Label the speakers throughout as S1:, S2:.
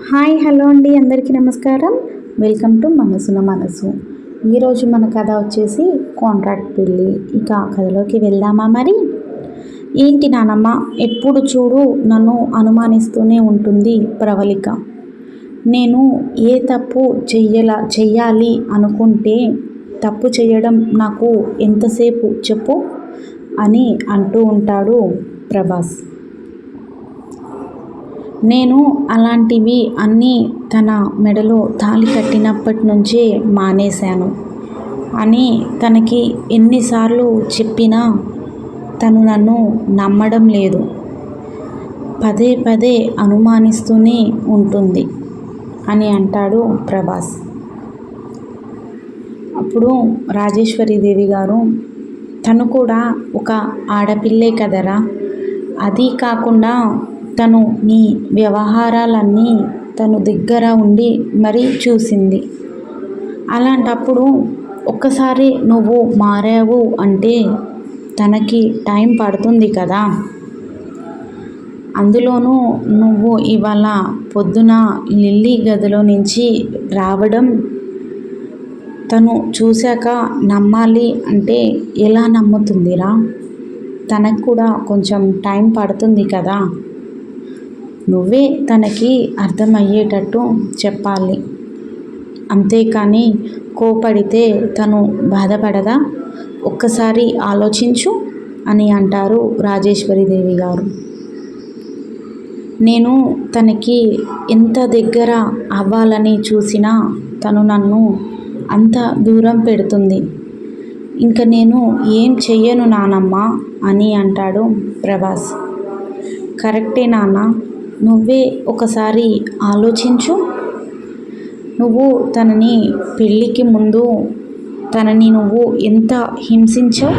S1: Hi hello అండి. అందరికీ నమస్కారం. వెల్కమ్ టు మనసున మనసు. ఈరోజు మన కథ వచ్చేసి కాంట్రాక్ట్ పెళ్ళి. ఇక కథలోకి వెళ్దామా మరి? ఏంటి నానమ్మ ఎప్పుడు చూడు నన్ను అనుమానిస్తూనే ఉంటుంది ప్రవళిక. నేను ఏ తప్పు చెయ్యలా చెయ్యాలి అనుకుంటే తప్పు చేయడం నాకు ఎంతసేపు చెప్పు అని అంటూ ఉంటాడు ప్రభాస్. నేను అలాంటివి అన్నీ తన మెడలో తాళి కట్టినప్పటి నుంచే మానేశాను. అని తనకి ఎన్నిసార్లు చెప్పినా తను నన్ను నమ్మడం లేదు. పదే పదే అనుమానిస్తూనే ఉంటుంది అని అంటాడు ప్రభాస్. అప్పుడు రాజేశ్వరీదేవి గారు తను కూడా ఒక ఆడపిల్లే కదరా? అది కాకుండా తను నీ వ్యవహారాలన్నీ తను దగ్గర ఉండి మరీ చూసింది. అలాంటప్పుడు ఒక్కసారి నువ్వు మారావు అంటే తనకి టైం పడుతుంది కదా? అందులోనూ నువ్వు ఇవాళ పొద్దున లిల్లీ గదిలో నుంచి రావడం తను చూశాక నమ్మాలి అంటే ఎలా నమ్ముతుందిరా? తనకు కూడా కొంచెం టైం పడుతుంది కదా? నువ్వే తనకి అర్థమయ్యేటట్టు చెప్పాలి. అంతేకాని కోపడితే తను బాధపడదా? ఒక్కసారి ఆలోచించు అని అంటారు రాజేశ్వరిదేవి గారు. నేను తనకి ఎంత దగ్గర అవ్వాలని చూసినా తను నన్ను అంత దూరం పెడుతుంది. ఇంకా నేను ఏం చెయ్యను నానమ్మ అని అంటాడు ప్రభాస్. కరెక్టే నాన్న నువ్వే ఒకసారి ఆలోచించు. నువ్వు తనని పెళ్ళికి ముందు తనని నువ్వు ఎంత హింసించావు?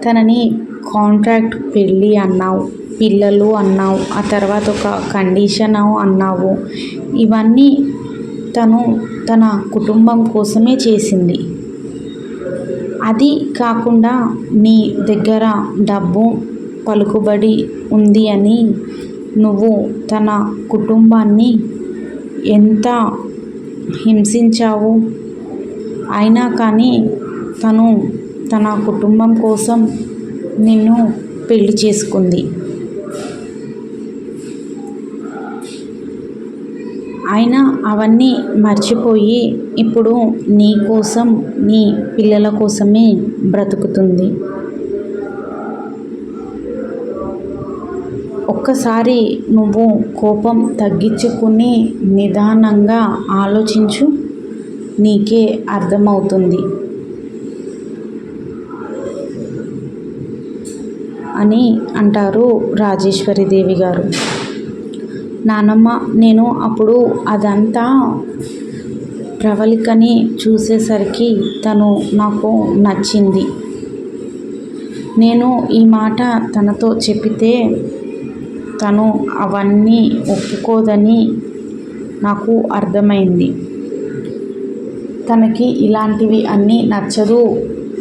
S1: తనని కాంట్రాక్ట్ పెళ్ళి అన్నావు పిల్లలు అన్నావు ఆ తర్వాత ఒక కండిషన్ అన్నావు. ఇవన్నీ తను తన కుటుంబం కోసమే చేసింది. అది కాకుండా నీ దగ్గర డబ్బు పలుకుబడి ఉంది అని నువ్వు తన కుటుంబాన్ని ఎంత హింసించావు? అయినా కానీ తను తన కుటుంబం కోసం నిన్ను పెళ్ళి చేసుకుంది. అయినా అవన్నీ మర్చిపోయి ఇప్పుడు నీ కోసం నీ పిల్లల కోసమే బ్రతుకుతుంది. ఒక్కసారి నువ్వు కోపం తగ్గించుకుని నిదానంగా ఆలోచించు నీకే అర్థమవుతుంది. అని అంటారు రాజేశ్వరిదేవి గారు. నానమ్మ నేను అప్పుడు అదంతా ప్రవళికని చూసేసరికి తను నాకు నచ్చింది. నేను ఈ మాట తనతో చెప్పితే తను అవన్నీ ఒప్పుకోదని నాకు అర్థమైంది. తనకి ఇలాంటివి అన్నీ నచ్చదు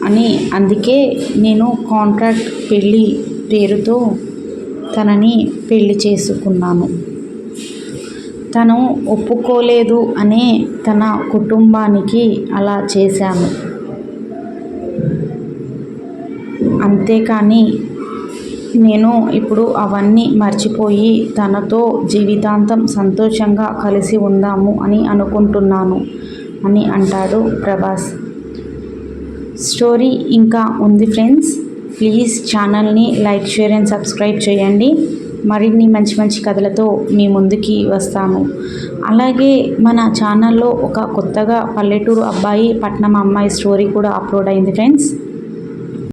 S1: అని అందుకే నేను కాంట్రాక్ట్ పెళ్ళి పేరుతో తనని పెళ్ళి చేసుకున్నాను. తను ఒప్పుకోలేదు అనే తన కుటుంబానికి అలా చేశాను. అంతేకాని నేను ఇప్పుడు అవన్నీ మర్చిపోయి తనతో జీవితాంతం సంతోషంగా కలిసి ఉందాము అని అనుకుంటున్నాను అని అంటాడు ప్రభాస్. స్టోరీ ఇంకా ఉంది ఫ్రెండ్స్. ప్లీజ్ ఛానల్ని లైక్ షేర్ అండ్ సబ్స్క్రైబ్ చేయండి. మరిన్ని మంచి మంచి కథలతో మీ ముందుకి వస్తాను. అలాగే మన ఛానల్లో ఒక కొత్తగా పల్లెటూరు అబ్బాయి పట్నం అమ్మాయి స్టోరీ కూడా అప్లోడ్ అయింది ఫ్రెండ్స్.